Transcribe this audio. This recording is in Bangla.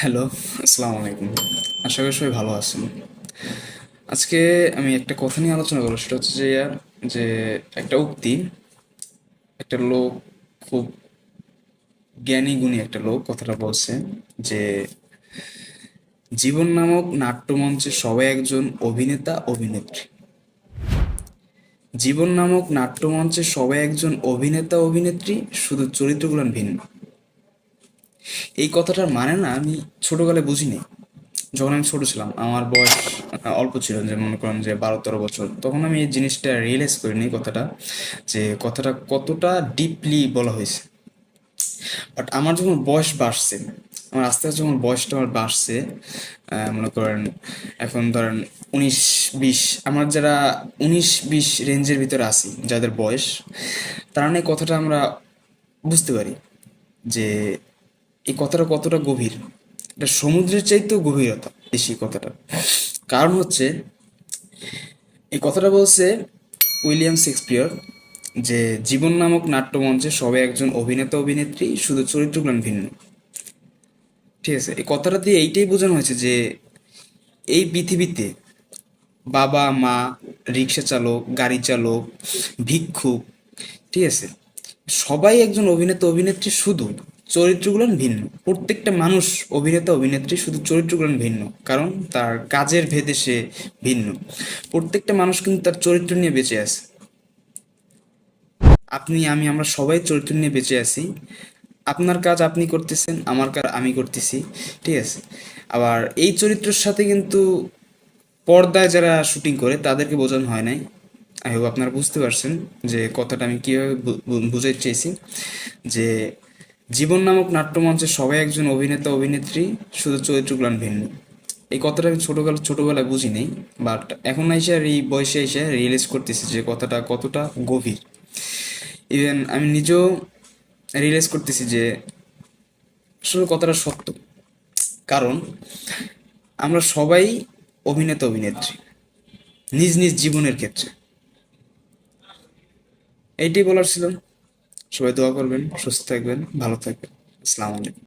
হ্যালো আসসালামু আলাইকুম আশা করি সবাই ভালো আছেন। আজকে আমি একটা কথা নিয়ে আলোচনা করব, সেটা হচ্ছে যে যে একটা উক্তি, একটা লোক খুব জ্ঞানী গুণী একটা লোক কথাটা বলছে যে, জীবন নামক নাট্যমঞ্চে সবাই একজন অভিনেতা, অভিনেত্রী। জীবন নামক নাট্যমঞ্চে সবাই একজন অভিনেতা, অভিনেত্রী, শুধু চরিত্রগুলো ভিন্ন। এই কথাটার মানে না আমি ছোটকালে বুঝিনি। যখন আমি ছোট ছিলাম, আমার বয়স অল্প ছিল, যে মনে করেন যে বারো তেরো বছর, তখন আমি এই জিনিসটা রিয়েলাইজ করিনি কথাটা, যে কথাটা কতটা ডিপলি বলা হয়েছে। বাট আমার যখন বয়স বাড়ছে, আমার আস্তে আস্তে যখন বয়সটা আমার বাড়ছে মনে করেন এখন ধরেন উনিশ বিশ আমার যারা উনিশ বিশ রেঞ্জের ভিতরে আছি, যাদের বয়স, তারা না কথাটা আমরা বুঝতে পারি, যে এই কথাটা কতটা গভীর? এটা সমুদ্রের চাইতেও গভীরতা বেশি কথাটা। কারণ হচ্ছে, এই কথাটা বলছে উইলিয়াম শেক্সপিয়র, যে জীবন নামক নাট্যমঞ্চে সবাই একজন অভিনেতা, অভিনেত্রী, শুধু চরিত্রগুলো ভিন্ন। ঠিক আছে, এই কথাটা দিয়ে এইটাই বোঝানো হয়েছে যে এই পৃথিবীতে বাবা, মা রিক্সা চালক, গাড়ি চালক, ভিক্ষুক, ঠিক আছে, সবাই একজন অভিনেতা, অভিনেত্রী শুধু চরিত্রগুলো ভিন্ন। প্রত্যেকটা মানুষ, অভিনেতা, অভিনেত্রী শুধু চরিত্রগুলো ভিন্ন, কারণ তার কাজের ভেদে সে ভিন্ন। প্রত্যেকটা মানুষ কিন্তু তার চরিত্র নিয়ে বেঁচে আছে। আপনি, আমি, আমরা সবাই চরিত্র নিয়ে বেঁচে আছি। আপনার কাজ আপনি করতেছেন, আমার কাজ আমি করতেছি, ঠিক আছে? আবার এই চরিত্রের সাথে কিন্তু পর্দায় যারা শুটিং করে, তাদেরকে বোঝানো হয় নাই। আই হোপ আপনারা বুঝতে পারছেন যে কথাটা আমি কীভাবে বু- বু- বুঝাইতে চাইছি। যে জীবন নামক নাট্যমঞ্চে সবাই একজন অভিনেতা, অভিনেত্রী, শুধু চরিত্রগুলান ভিন্ন। এই কথাটা আমি ছোটোবেলা ছোটবেলায় বুঝি নেই বাট এখন এসে আর এই বয়সে এসে রিয়েলাইজ করতেছি যে কথাটা কতটা গভীর। ইভেন আমি নিজেও রিয়েলাইজ করতেছি যে আসলে কথাটা সত্য। কারণ আমরা সবাই অভিনেতা, অভিনেত্রী, নিজ নিজ জীবনের ক্ষেত্রে। এইটাই বলার ছিল। সবাই দোয়া করবেন সুস্থ থাকবেন ভালো থাকবেন। আসসালামু আলাইকুম।